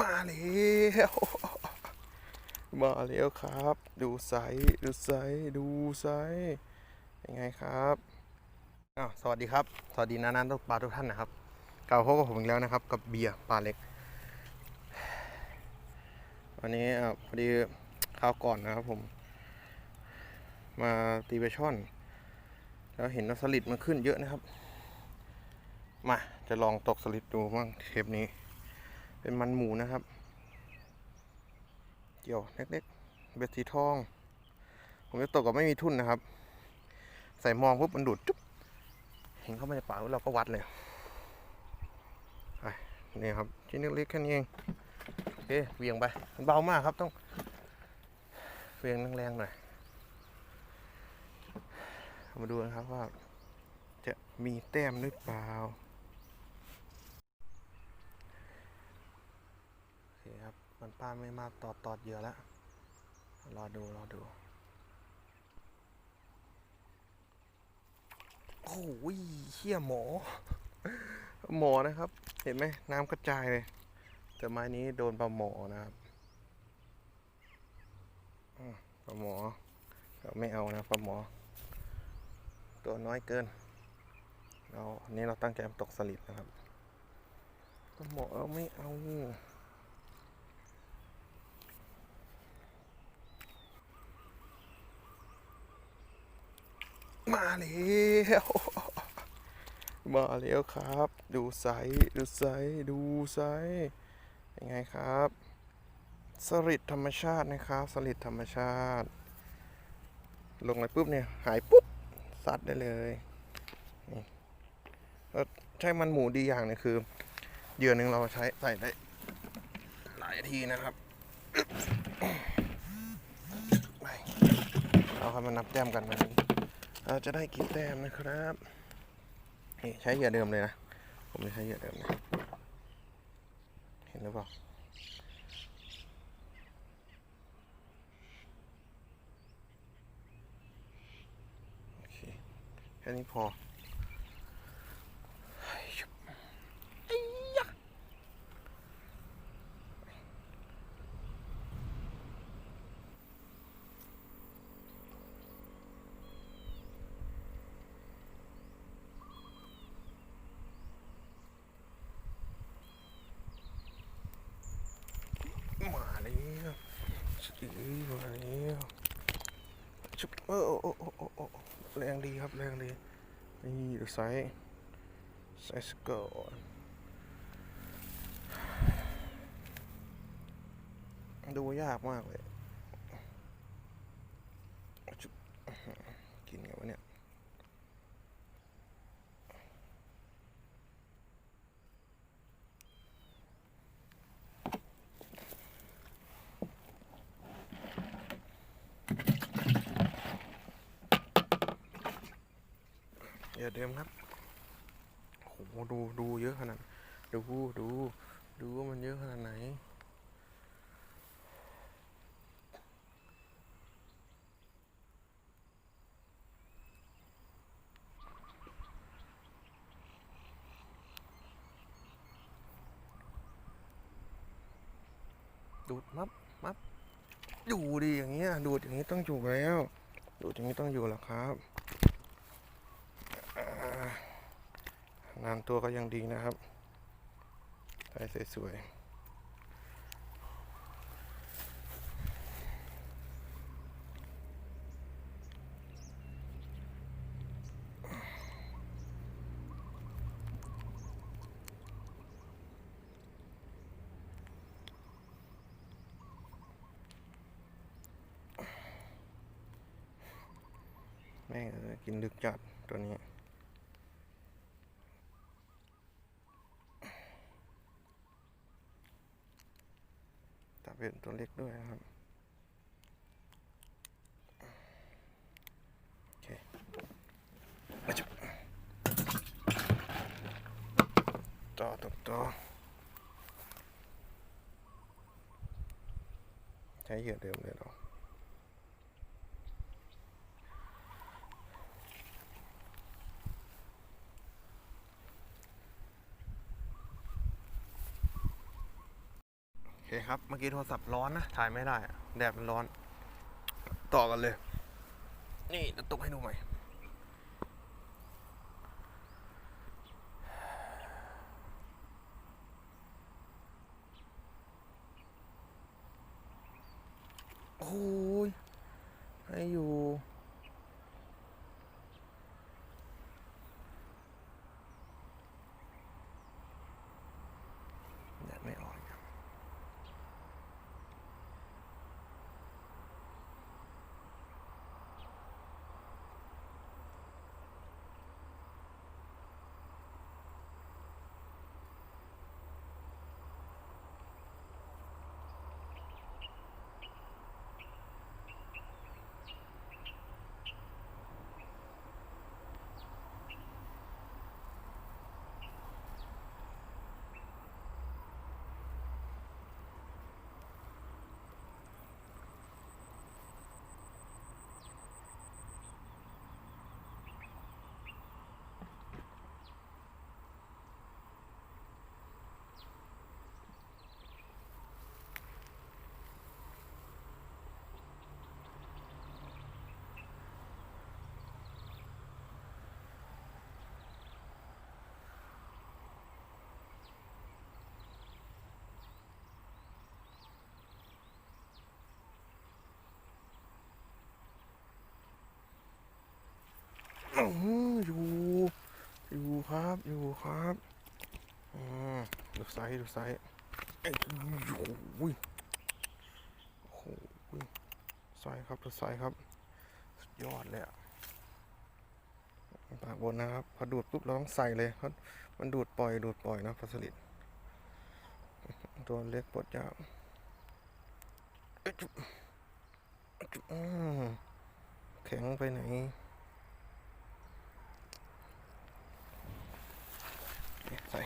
มาแล้วมาแล้วครับ ดูไซส์ดูไซส์ดูไซส์ยังไงครับอ้าวสวัสดีครับ สวัสดีนานันทุกปลาทุกท่านนะครับกลับมาพบกับผมอีกแล้วนะครับ กับเบียร์ปลาเล็ก วันนี้อะพอดีคราวก่อนนะครับผม มาตีไปช่อน แล้วเห็นว่าสลิดมันขึ้นเยอะนะครับ มาจะลองตกสลิดดูบ้างเทปนี้ เป็นมันหมูนะครับ เกี่ยวเล็กๆเบ็ดสีทอง ผมจะตกกับไม่มีทุ่นนะครับ ใส่มองปุ๊บมันดูดจุ๊บเห็นเข้ามาในปากแล้วเราก็วัดเลยไปนี่ครับชิ้นเล็กๆแค่นี้เองโอเคเวียงไปมันเบามากครับต้องเวียงแรงๆหน่อยมาดูนะครับว่าจะมีแต้มหรือเปล่า โอเคครับ มันป้าไม่มาตอดตอดเยื่อแล้ว รอดู รอดู โอ้ยเขี้ยหมอ หมอนะครับ เห็นไหมน้ำกระจายเลย แต่ไม้นี้โดนปลาหมอนะครับปลาหมอเราไม่เอานะปลาหมอ ตัวน้อยเกินเราอันนี้เราตั้งใจมตกสลิดนะครับปลาหมอเราไม่เอา มาแล้วมาแล้วครับ ดูไซส์ดูไซส์ดูไซส์ยังไงครับสลิดธรรมชาตินะครับสลิดธรรมชาติ ลงไปปุ๊บเนี่ยหายปุ๊บซัดได้เลยนี่แล้วใช้มันหมูดีอย่างนึงคือเหยื่อหนึ่งเราใช้ใส่ได้หลายทีนะครับไปเอาครับมานับแต้มกันวัน เราจะได้กี่แต้มนะครับนี่ใช้เหยื่อเดิมเลยนะ ผมจะใช้เหยื่อเดิมนะ เห็นหรือเปล่าเคแค่นี้พอไอ้ยะมาแล้วอื้อมาแล้วชุบ เออโอ้โอ้โอ้โอ้โอ้แรงดีครับแรงดี นี่ดูไซส์ไซส์สกอร์ดูยากมากเลยจุ๊บกินไงวะเนี่ย อย่า เดิมครับโอ้โหดูดูเยอะขนาดดูดูดูว่ามันเยอะขนาดไหนดูดมับมับดูดิอย่างเงี้ยดูดอย่างนี้ต้องอยู่แล้ว ดูดอย่างนี้ต้องอยู่แล้วครับ นานตัวก็ยังดีนะครับได้สวยๆแม่งเอ้ยกินลึกจัดตัวนี้ เป็นตัวเล็กด้วยนะครับโอเคมาจุบต่อต่อต่อใช้เหยื่อเดิมเลยเหรอ คครับ เมื่อกี้โทรศัพท์ร้อนนะ ถ่ายไม่ได้ แดดมันร้อน ต่อกันเลย นี่จะตกให้ดูใหม่โอ้ยให้อยู่ ครับ อยู่ครับอืมดูไซส์ดูไซส์เอ้ยโอ้ยโอ้โหไซส์ครับดูไซส์ครับ สุดยอดเลยอะปากบนนะครับ พอดูดปุ๊บเราต้องใส่เลยเพราะมันดูดปล่อยดูดปล่อยนะปลาสลิดตัวเล็กปลดยาวแข็งไปไหน ใส่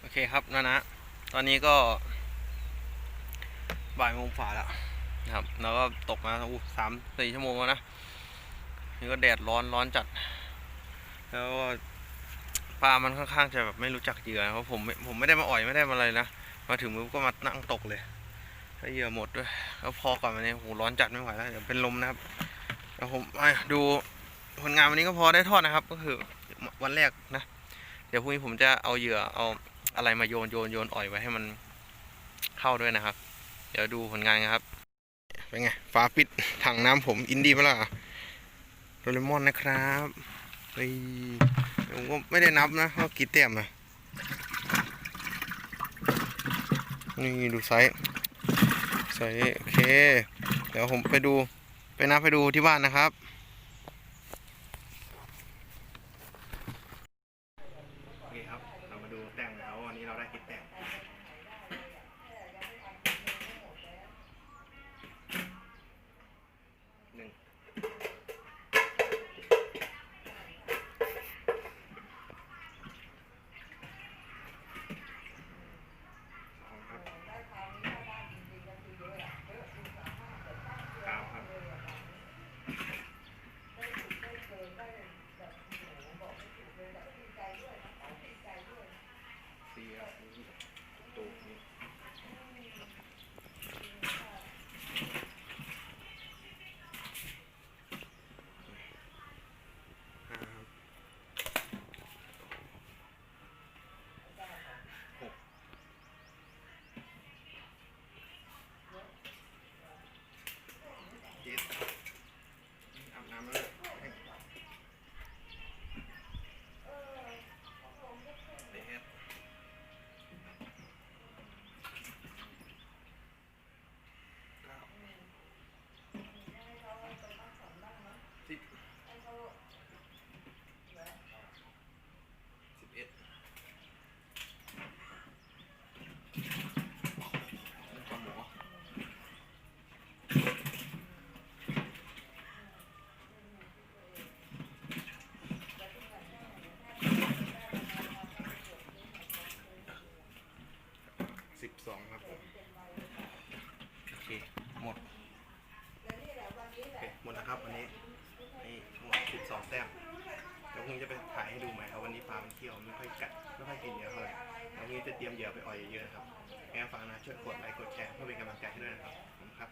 โอเคครับนะนะ ตอนนี้ก็ บ่ายโมงฝ่าแล้วนะครับ แล้วก็ตกมาอู้สามสี่ชั่วโมงแล้วนะ นี่ก็แดดร้อนร้อนจัด แล้วปลามันค่อนข้างจะแบบไม่รู้จักเหยื่อเพราะผมผมไม่ได้มาอ่อยไม่ได้มาอะไรนะ มาถึงปุ๊บก็มานั่งตกเลย ถ้าเหยื่อหมดด้วยแล้วพอก่อนวันนี้โหร้อนจัดไม่ไหวแล้วเดี๋ยวเป็นลมนะครับเดี๋ยวผมดูผลงานวันนี้ก็พอได้ทอดนะครับ ก็คือวันแรกนะ เดี๋ยวพรุ่งนี้ผมจะเอาเหยื่อเอาอะไรมาโยนโยนโยนอ่อยไว้ให้มันเข้าด้วยนะครับ เดี๋ยวดูผลงานครับเป็นไงฝาปิดถังน้ำผมอินดี้มาละโดเรมอนนะครับเฮ้ยผมก็ไม่ได้นับนะว่ากี่แต้มนะนี่ดูไซส์ ใส่โอเค เดี๋ยวผมไปดู ไปนับไปดูที่บ้านนะครับ น้องฮีจะไปถ่ายให้ดูไหมครับวันนี้ปลามันเที่ยวไม่ค่อยกัดไม่ค่อยกินเยอะเท่าไหร่น้องฮีจะเตรียมเหยื่อไปอ่อยเยอะๆครับแง่ฟังนะช่วยกดไลค์กดแชร์เพื่อเป็นกำลังใจให้ด้วยนะครับขอบคุณครับ